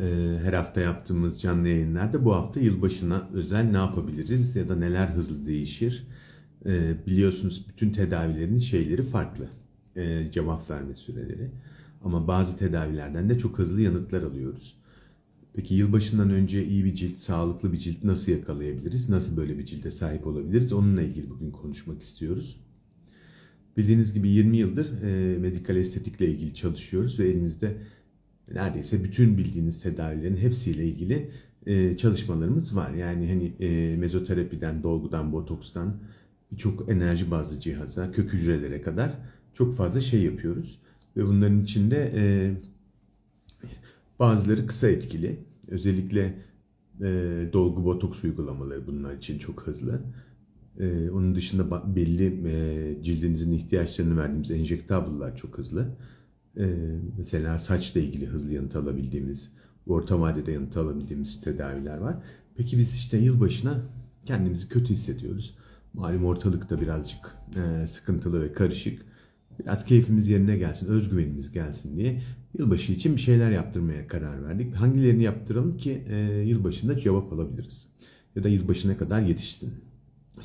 Ee, her hafta yaptığımız canlı yayınlarda bu hafta yılbaşına özel ne yapabiliriz ya da neler hızlı değişir? Ee, biliyorsunuz bütün tedavilerin şeyleri farklı. Ee, cevap verme süreleri. Ama bazı tedavilerden de çok hızlı yanıtlar alıyoruz. Peki yılbaşından önce iyi bir cilt, sağlıklı bir cilt nasıl yakalayabiliriz? Nasıl böyle bir cilde sahip olabiliriz? Onunla ilgili bugün konuşmak istiyoruz. Bildiğiniz gibi 20 yıldır medikal estetikle ilgili çalışıyoruz ve elimizde neredeyse bütün bildiğiniz tedavilerin hepsiyle ilgili e, çalışmalarımız var. Yani hani e, mezoterapiden, dolgudan, botokstan birçok enerji bazlı cihaza, kök hücrelere kadar çok fazla şey yapıyoruz. Ve bunların içinde e, bazıları kısa etkili. Özellikle e, dolgu botoks uygulamaları bunlar için çok hızlı. E, onun dışında belli e, cildinizin ihtiyaçlarını verdiğimiz enjektable'lar çok hızlı. E, mesela saçla ilgili hızlı yanıt alabildiğimiz, orta vadede yanıt alabildiğimiz tedaviler var. Peki biz işte yılbaşına kendimizi kötü hissediyoruz. Malum ortalıkta birazcık e, sıkıntılı ve karışık. Biraz keyfimiz yerine gelsin, özgüvenimiz gelsin diye yılbaşı için bir şeyler yaptırmaya karar verdik. Hangilerini yaptıralım ki e, yılbaşında cevap alabiliriz? Ya da yılbaşına kadar yetişsin.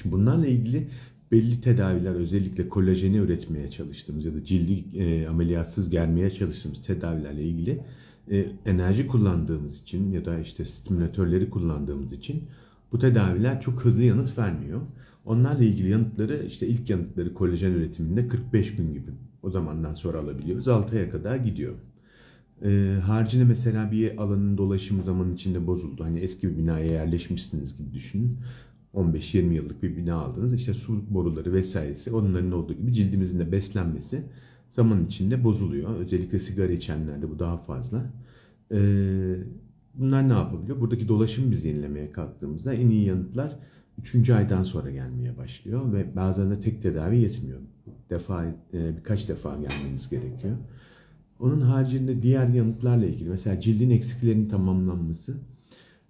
Şimdi bunlarla ilgili belli tedaviler özellikle kolajeni üretmeye çalıştığımız ya da cildi e, ameliyatsız germeye çalıştığımız tedavilerle ilgili e, enerji kullandığımız için ya da işte stimülatörleri kullandığımız için bu tedaviler çok hızlı yanıt vermiyor. Onlarla ilgili yanıtları işte ilk yanıtları kolajen üretiminde 45 gün gibi o zamandan sonra alabiliyoruz. 6 aya kadar gidiyor. Ee, haricinde mesela bir alanın dolaşımı zaman içinde bozuldu. Hani eski bir binaya yerleşmişsiniz gibi düşünün. 15-20 yıllık bir bina aldınız. İşte su boruları vesairesi onların olduğu gibi cildimizin de beslenmesi zaman içinde bozuluyor. Özellikle sigara içenlerde bu daha fazla. Ee, bunlar ne yapabiliyor? Buradaki dolaşımı biz yenilemeye kalktığımızda en iyi yanıtlar 3. aydan sonra gelmeye başlıyor ve bazen de tek tedavi yetmiyor. Defa e, birkaç defa gelmeniz gerekiyor. Onun haricinde diğer yanıtlarla ilgili mesela cildin eksiklerinin tamamlanması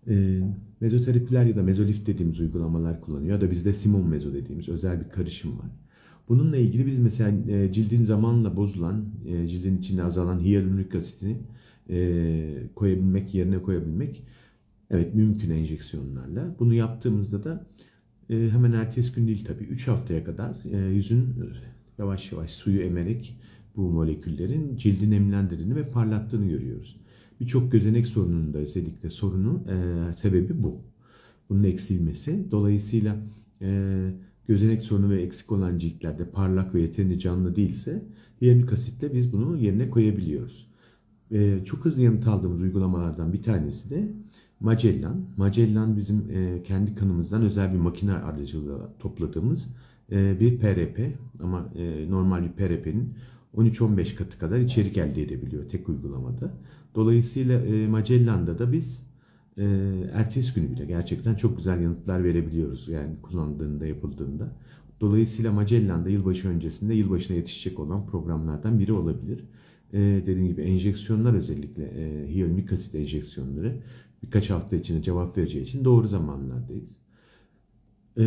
e, mezoterapiler ya da mezolift dediğimiz uygulamalar kullanıyor ya da bizde Simon mezo dediğimiz özel bir karışım var. Bununla ilgili biz mesela e, cildin zamanla bozulan, e, cildin içinde azalan hyaluronik asitini e, koyabilmek, yerine koyabilmek evet mümkün enjeksiyonlarla. Bunu yaptığımızda da e, hemen ertesi gün değil tabii 3 haftaya kadar e, yüzün yavaş yavaş suyu emerek bu moleküllerin cildi nemlendirdiğini ve parlattığını görüyoruz. Birçok gözenek sorununda özellikle sorunu e, sebebi bu. Bunun eksilmesi. Dolayısıyla e, gözenek sorunu ve eksik olan ciltlerde parlak ve yeterince canlı değilse hyaluronik asitle biz bunu yerine koyabiliyoruz. E, çok hızlı yanıt aldığımız uygulamalardan bir tanesi de Magellan. Magellan bizim e, kendi kanımızdan özel bir makine aracılığıyla topladığımız e, bir PRP ama e, normal bir PRP'nin 13-15 katı kadar içerik elde edebiliyor tek uygulamada. Dolayısıyla e, Magellan'da da biz e, ertesi günü bile gerçekten çok güzel yanıtlar verebiliyoruz yani kullandığında yapıldığında. Dolayısıyla Magellan'da yılbaşı öncesinde yılbaşına yetişecek olan programlardan biri olabilir. E, dediğim gibi enjeksiyonlar özellikle e, hyaluronik asit enjeksiyonları birkaç hafta içinde cevap vereceği için doğru zamanlardayız. E,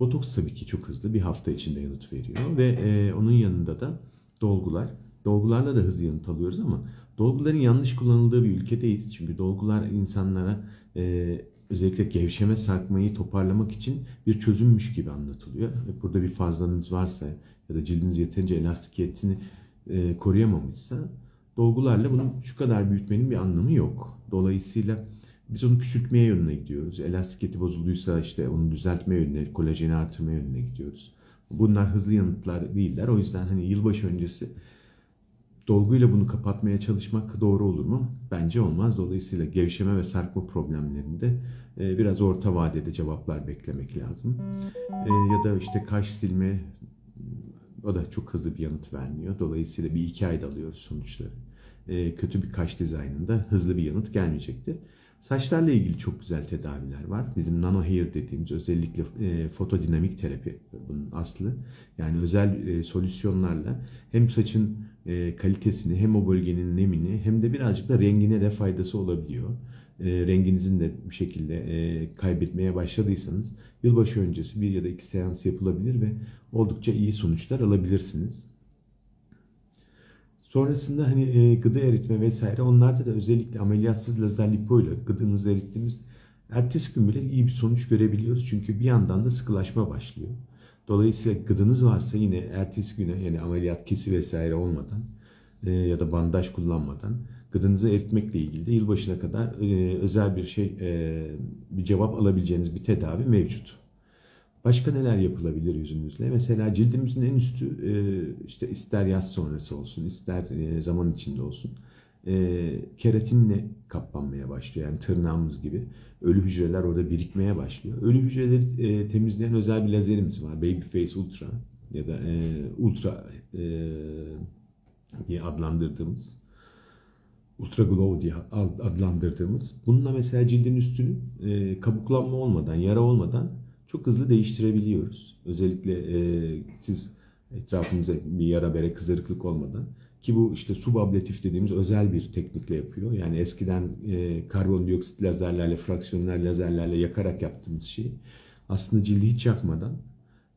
botoks tabii ki çok hızlı bir hafta içinde yanıt veriyor ve e, onun yanında da dolgular. Dolgularla da hızlı yanıt alıyoruz ama dolguların yanlış kullanıldığı bir ülkedeyiz. Çünkü dolgular insanlara e, özellikle gevşeme sarkmayı toparlamak için bir çözümmüş gibi anlatılıyor. Ve burada bir fazlanız varsa ya da cildiniz yeterince elastikiyetini e, koruyamamışsa dolgularla bunu şu kadar büyütmenin bir anlamı yok. Dolayısıyla biz onu küçültmeye yönüne gidiyoruz. Elastikiyeti bozulduysa işte onu düzeltme yönüne, kolajeni artırma yönüne gidiyoruz. Bunlar hızlı yanıtlar değiller. O yüzden hani yılbaşı öncesi dolguyla bunu kapatmaya çalışmak doğru olur mu? Bence olmaz. Dolayısıyla gevşeme ve sarkma problemlerinde e, biraz orta vadede cevaplar beklemek lazım. E, ya da işte kaş silme o da çok hızlı bir yanıt vermiyor. Dolayısıyla bir iki ayda alıyoruz sonuçları. E, kötü bir kaş dizaynında hızlı bir yanıt gelmeyecektir. Saçlarla ilgili çok güzel tedaviler var. Bizim nano hair dediğimiz özellikle e, fotodinamik terapi bunun aslı. Yani özel e, solüsyonlarla hem saçın e, kalitesini hem o bölgenin nemini hem de birazcık da rengine de faydası olabiliyor. E, renginizin de bir şekilde e, kaybetmeye başladıysanız yılbaşı öncesi bir ya da iki seans yapılabilir ve oldukça iyi sonuçlar alabilirsiniz. Sonrasında hani e, gıda eritme vesaire onlarda da özellikle ameliyatsız lazer lipoyla gıdanızı erittiğimiz ertesi gün bile iyi bir sonuç görebiliyoruz. Çünkü bir yandan da sıkılaşma başlıyor. Dolayısıyla gıdınız varsa yine ertesi güne yani ameliyat kesi vesaire olmadan e, ya da bandaj kullanmadan gıdınızı eritmekle ilgili de yılbaşına kadar e, özel bir şey e, bir cevap alabileceğiniz bir tedavi mevcut. Başka neler yapılabilir yüzünüzle? Mesela cildimizin en üstü e, işte ister yaz sonrası olsun, ister e, zaman içinde olsun e, keratinle kaplanmaya başlıyor. Yani tırnağımız gibi ölü hücreler orada birikmeye başlıyor. Ölü hücreleri e, temizleyen özel bir lazerimiz var. Babyface Ultra ya da e, Ultra e, diye adlandırdığımız Ultra Glow diye adlandırdığımız. Bununla mesela cildin üstünü e, kabuklanma olmadan, yara olmadan çok hızlı değiştirebiliyoruz. Özellikle e, siz etrafınıza bir yara bere kızarıklık olmadan ki bu işte subablatif dediğimiz özel bir teknikle yapıyor. Yani eskiden e, karbondioksit lazerlerle, fraksiyonel lazerlerle yakarak yaptığımız şey aslında cildi hiç yakmadan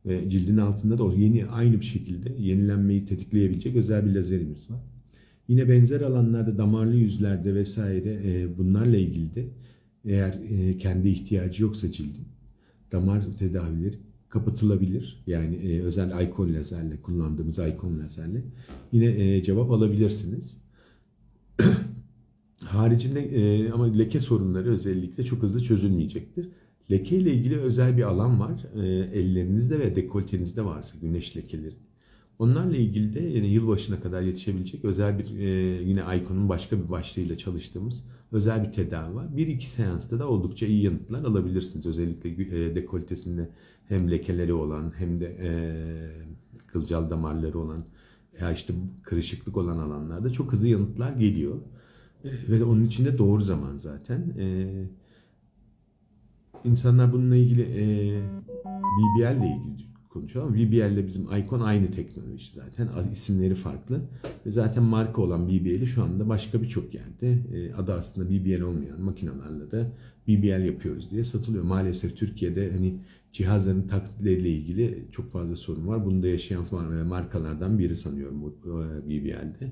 ve cildin altında da o yeni aynı bir şekilde yenilenmeyi tetikleyebilecek özel bir lazerimiz var. Yine benzer alanlarda damarlı yüzlerde vesaire e, bunlarla ilgili de eğer e, kendi ihtiyacı yoksa cildin damar tedavileri kapatılabilir. Yani e, özel ikon lazerle kullandığımız ikon lazerle yine e, cevap alabilirsiniz. Haricinde e, ama leke sorunları özellikle çok hızlı çözülmeyecektir. Leke ile ilgili özel bir alan var. E, ellerinizde ve dekoltenizde varsa güneş lekeleri. Onlarla ilgili de yani yılbaşına kadar yetişebilecek özel bir e, yine Icon'un başka bir başlığıyla çalıştığımız özel bir tedavi var. Bir iki seansta da oldukça iyi yanıtlar alabilirsiniz. Özellikle e, dekoltesinde hem lekeleri olan hem de e, kılcal damarları olan veya işte kırışıklık olan alanlarda çok hızlı yanıtlar geliyor. E, ve onun için de doğru zaman zaten. E, insanlar bununla ilgili e, BBL ile ilgili konuşuyor ama BBL ile bizim Icon aynı teknoloji zaten. isimleri farklı. Ve zaten marka olan BBL'i şu anda başka birçok yerde e, adı aslında BBL olmayan makinalarla da BBL yapıyoruz diye satılıyor. Maalesef Türkiye'de hani cihazların taklitleriyle ilgili çok fazla sorun var. Bunu da yaşayan markalardan biri sanıyorum bu e, BBL'de.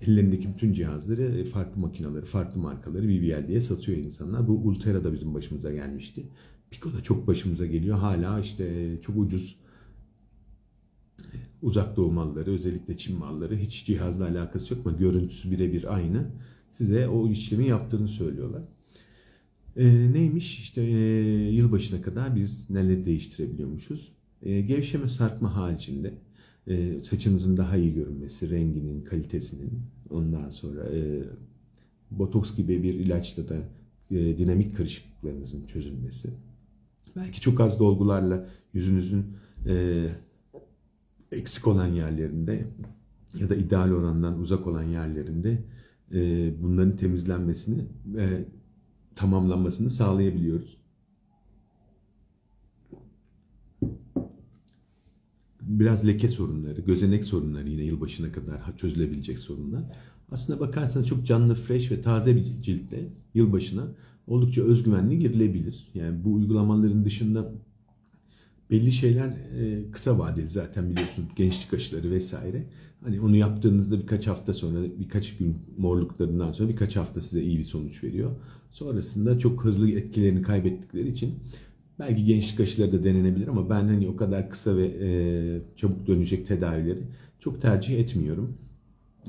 Ellerindeki bütün cihazları, e, farklı makinaları, farklı markaları BBL diye satıyor insanlar. Bu Ultra da bizim başımıza gelmişti. Pico da çok başımıza geliyor. Hala işte çok ucuz uzak doğu malları, özellikle Çin malları hiç cihazla alakası yok ama görüntüsü birebir aynı. Size o işlemi yaptığını söylüyorlar. E, neymiş? İşte e, yılbaşına kadar biz neler değiştirebiliyormuşuz? E, gevşeme sarkma haricinde e, saçınızın daha iyi görünmesi, renginin, kalitesinin, ondan sonra e, botoks gibi bir ilaçla da e, dinamik kırışıklıklarınızın çözülmesi. Belki çok az dolgularla yüzünüzün e, eksik olan yerlerinde ya da ideal orandan uzak olan yerlerinde e, bunların temizlenmesini e, tamamlanmasını sağlayabiliyoruz. Biraz leke sorunları, gözenek sorunları yine yılbaşına kadar çözülebilecek sorunlar. Aslında bakarsanız çok canlı, fresh ve taze bir ciltle yılbaşına oldukça özgüvenli girilebilir. Yani bu uygulamaların dışında belli şeyler e, kısa vadeli zaten biliyorsun gençlik aşıları vesaire. Hani onu yaptığınızda birkaç hafta sonra birkaç gün morluklarından sonra birkaç hafta size iyi bir sonuç veriyor. Sonrasında çok hızlı etkilerini kaybettikleri için belki gençlik aşıları da denenebilir ama ben hani o kadar kısa ve e, çabuk dönecek tedavileri çok tercih etmiyorum.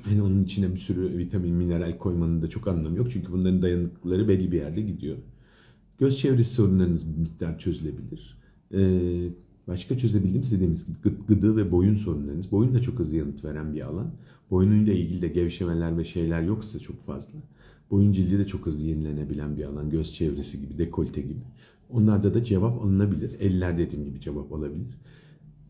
Hani onun içine bir sürü vitamin, mineral koymanın da çok anlamı yok. Çünkü bunların dayanıklıkları belli bir yerde gidiyor. Göz çevresi sorunlarınız bir miktar çözülebilir. Ee, başka çözebildiğimiz dediğimiz gibi gıdı ve boyun sorunlarınız. Boyun da çok hızlı yanıt veren bir alan. Boyunuyla ilgili de gevşemeler ve şeyler yoksa çok fazla. Boyun cildi de çok hızlı yenilenebilen bir alan. Göz çevresi gibi, dekolte gibi. Onlarda da cevap alınabilir. Eller dediğim gibi cevap alabilir.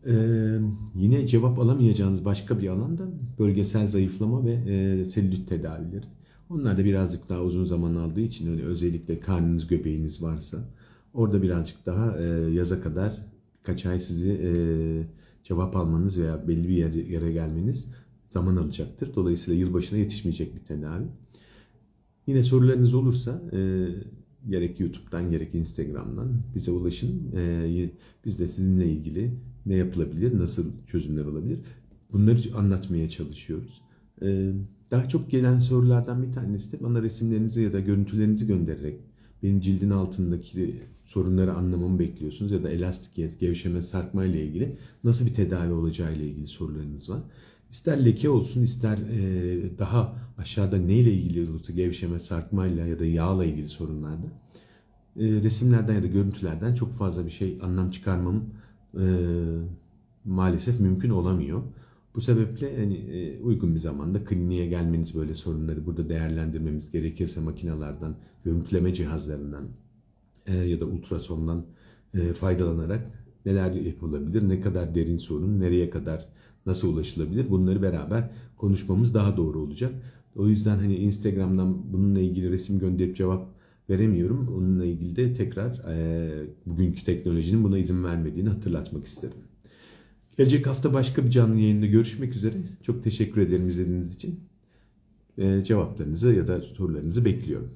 Ee, yine cevap alamayacağınız başka bir alanda bölgesel zayıflama ve e, selülit tedavileri. Onlar da birazcık daha uzun zaman aldığı için öyle özellikle karnınız göbeğiniz varsa orada birazcık daha e, yaza kadar kaç ay sizi e, cevap almanız veya belli bir yere, yere gelmeniz zaman alacaktır. Dolayısıyla yılbaşına yetişmeyecek bir tedavi. Yine sorularınız olursa e, gerek YouTube'dan gerek Instagram'dan bize ulaşın. E, biz de sizinle ilgili ne yapılabilir, nasıl çözümler olabilir bunları anlatmaya çalışıyoruz. Ee, daha çok gelen sorulardan bir tanesi de bana resimlerinizi ya da görüntülerinizi göndererek benim cildin altındaki sorunları anlamamı bekliyorsunuz ya da elastikiyet, gevşeme, sarkma ile ilgili nasıl bir tedavi olacağı ile ilgili sorularınız var. İster leke olsun, ister e, daha aşağıda neyle ilgili olursa gevşeme, sarkmayla ya da yağla ilgili sorunlarda e, resimlerden ya da görüntülerden çok fazla bir şey anlam çıkarmam e, maalesef mümkün olamıyor. Bu sebeple hani e, uygun bir zamanda kliniğe gelmeniz böyle sorunları burada değerlendirmemiz gerekirse makinelerden, görüntüleme cihazlarından e, ya da ultrasondan e, faydalanarak neler yapılabilir, ne kadar derin sorun, nereye kadar nasıl ulaşılabilir bunları beraber konuşmamız daha doğru olacak. O yüzden hani Instagram'dan bununla ilgili resim gönderip cevap veremiyorum. Onunla ilgili de tekrar bugünkü teknolojinin buna izin vermediğini hatırlatmak istedim. Gelecek hafta başka bir canlı yayında görüşmek üzere. Çok teşekkür ederim izlediğiniz için. Cevaplarınızı ya da sorularınızı bekliyorum.